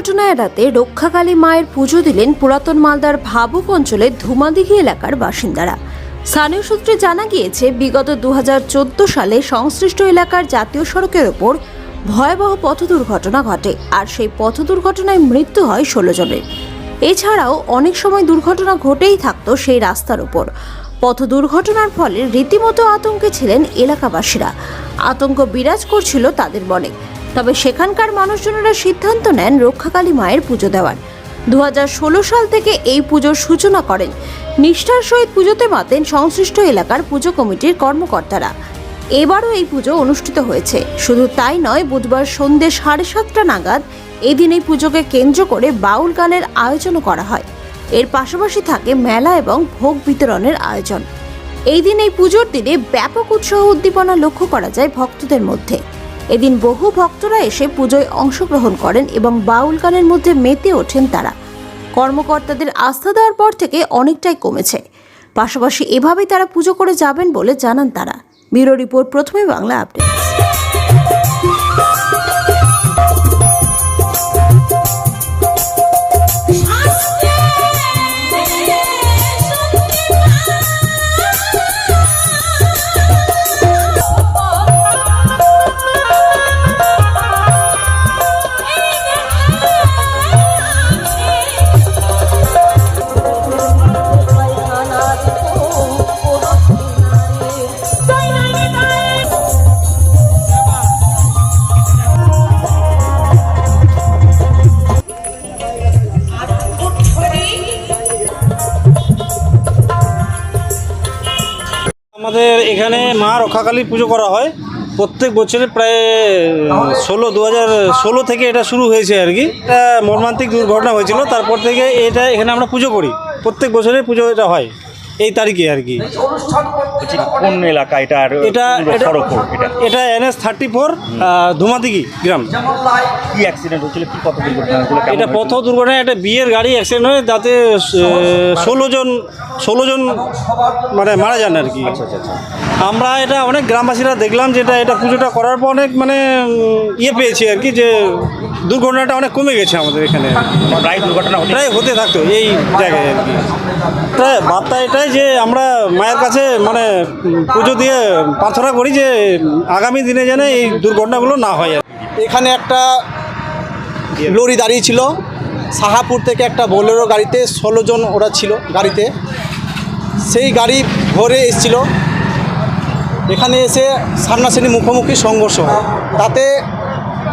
দুর্ঘটনা এড়াতে রক্ষাকালী মায়ের পুজো দিলেন পুরাতন মালদার ভাবুক অঞ্চলের ধুমাদিঘি এলাকার বাসিন্দারা। স্থানীয় সূত্রে জানা গিয়েছে, বিগত দু সালে সংশ্লিষ্ট এলাকার জাতীয় সড়কের ওপর ভয়াবহ পথ দুর্ঘটনা ঘটে আর সেই পথ দুর্ঘটনায় মৃত্যু হয় ষোলো জনের। এছাড়াও অনেক সময় দুর্ঘটনা ঘটেই থাকতো সেই রাস্তার উপর পথ দুর্ঘটনার ফলে রীতিমতো আতঙ্কে ছিলেন এলাকাবাসীরা। আতঙ্ক বিরাজ করছিল তাদের মনে। তবে সেখানকার মানুষজনেরা সিদ্ধান্ত নেন রক্ষাকালী মায়ের পুজো দেওয়ার। দু হাজার ষোলো সাল থেকে এই পুজোর সূচনা করেন। নিষ্ঠার সহিত পুজোতে মাতেন সংশ্লিষ্ট এলাকার পুজো কমিটির কর্মকর্তারা। এবারও এই পুজো অনুষ্ঠিত হয়েছে। শুধু তাই নয়, বুধবার সন্ধ্যে সাড়ে সাতটা নাগাদ এদিন এই পুজোকে কেন্দ্র করে বাউল গানের আয়োজনও করা হয়। এর পাশাপাশি থাকে মেলা এবং ভোগ বিতরণের আয়োজন। এই দিন এই পুজোর দিনে ব্যাপক উৎসাহ উদ্দীপনা লক্ষ্য করা যায় ভক্তদের মধ্যে। এদিন বহু ভক্তরা এসে পুজোয় অংশগ্রহণ করেন এবং বাউল গানের মধ্যে মেতে ওঠেন তারা। কর্মকর্তাদের আস্থা দেওয়ার পর থেকে অনেকটাই কমেছে। পাশাপাশি এভাবেই তারা পুজো করে যাবেন বলে জানান তারা। ব্যুরো রিপোর্ট প্রথমে বাংলা আপডেট। আমাদের এখানে মা রক্ষাকালী পুজো করা হয়। প্রত্যেক বছরে প্রায় ষোলো দু হাজার ষোলো থেকে এটা শুরু হয়েছে আর কি। এটা মর্মান্তিক দুর্ঘটনা হয়েছিল তারপর থেকে এটা এখানে আমরা পুজো করি। প্রত্যেক বছরে পুজো এটা হয় এই তারিখে আর কি। কোন এলাকা? এটা এটা এটা এনএস থার্টি ফোর ধুমাদিঘি গ্রাম। কি অ্যাক্সিডেন্ট হয়েছিল? কি কত দুর্ঘটনা এটা? পথ দুর্ঘটনা একটা বিয়ের গাড়ি অ্যাক্সিডেন্ট হয়ে তাতে ষোলো জন ষোলো জন মানে মারা যান আর কি। আচ্ছা আচ্ছা আচ্ছা। আমরা এটা অনেক গ্রামবাসীরা দেখলাম যেটা এটা পুজোটা করার পর অনেক মানে ইয়ে পেয়েছি আর কি যে দুর্ঘটনাটা অনেক কমে গেছে আমাদের এখানে। প্রায় দুর্ঘটনা হতে প্রায় হতে থাকতো এই জায়গায় আর কি। প্রায় বার্তা এটাই যে আমরা মায়ের কাছে মানে পুজো দিয়ে প্রার্থনা করি যে আগামী দিনে যেন এই দুর্ঘটনাগুলো না হয় আর এখানে একটা লরি দাঁড়িয়ে ছিল। সাহাপুর থেকে একটা বোলেরো গাড়িতে ষোলো জন ওরা ছিল গাড়িতে। সেই গাড়ি ভরে এসেছিল। এখানে এসে সামনাসামনি মুখোমুখি সংঘর্ষ তাতে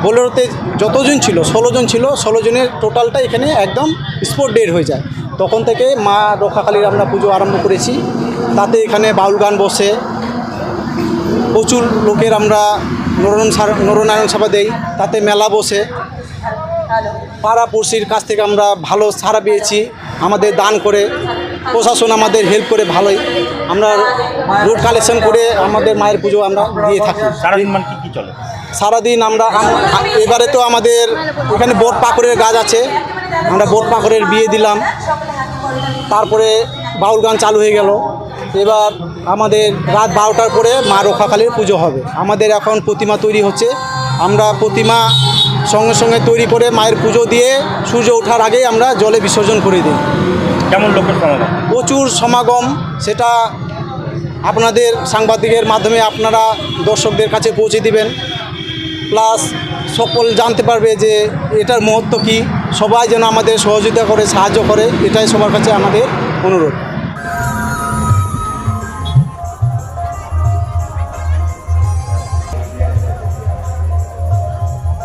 বোলেরোতে যতজন ছিল, ষোলো জন ছিল, ষোলো জনের টোটালটা এখানে একদম স্পট ডেড হয়ে যায়। তখন থেকে মা রক্ষাকালীর আমরা পুজো আরম্ভ করেছি। তাতে এখানে বাউল গান বসে। প্রচুর লোকের আমরা নরন নরনারায়ণ সভা দেই। তাতে মেলা বসে। পাড়া পড়শির কাছ থেকে আমরা ভালো সাড়া পেয়েছি। আমাদের দান করে। প্রশাসন আমাদের হেল্প করে ভালোই। আমরা রোড কালেকশন করে আমাদের মায়ের পুজো আমরা দিয়ে থাকি। সারাদিন মানে কি কি চলে? সারাদিন আমরা এবারে তো আমাদের এখানে বোট পাকড়ের গাছ আছে। আমরা বোট পাকড়ের বিয়ে দিলাম। তারপরে বাউল গান চালু হয়ে গেল। এবার আমাদের রাত বারোটার পরে মা রক্ষাকালীর পুজো হবে। আমাদের এখন প্রতিমা তৈরি হচ্ছে। আমরা প্রতিমা সঙ্গে সঙ্গে তৈরি করে মায়ের পুজো দিয়ে সূর্য ওঠার আগেই আমরা জলে বিসর্জন করে দিই। কেমন লোকের সমাগম? প্রচুর সমাগম, সেটা আপনাদের সাংবাদিকের মাধ্যমে আপনারা দর্শকদের কাছে পৌঁছে দিবেন। প্লাস সকল জানতে পারবে যে এটার মহত্ব কী, সবাই যেন আমাদের সহযোগিতা করে, সাহায্য করে, এটাই সবার কাছে আমাদের অনুরোধ।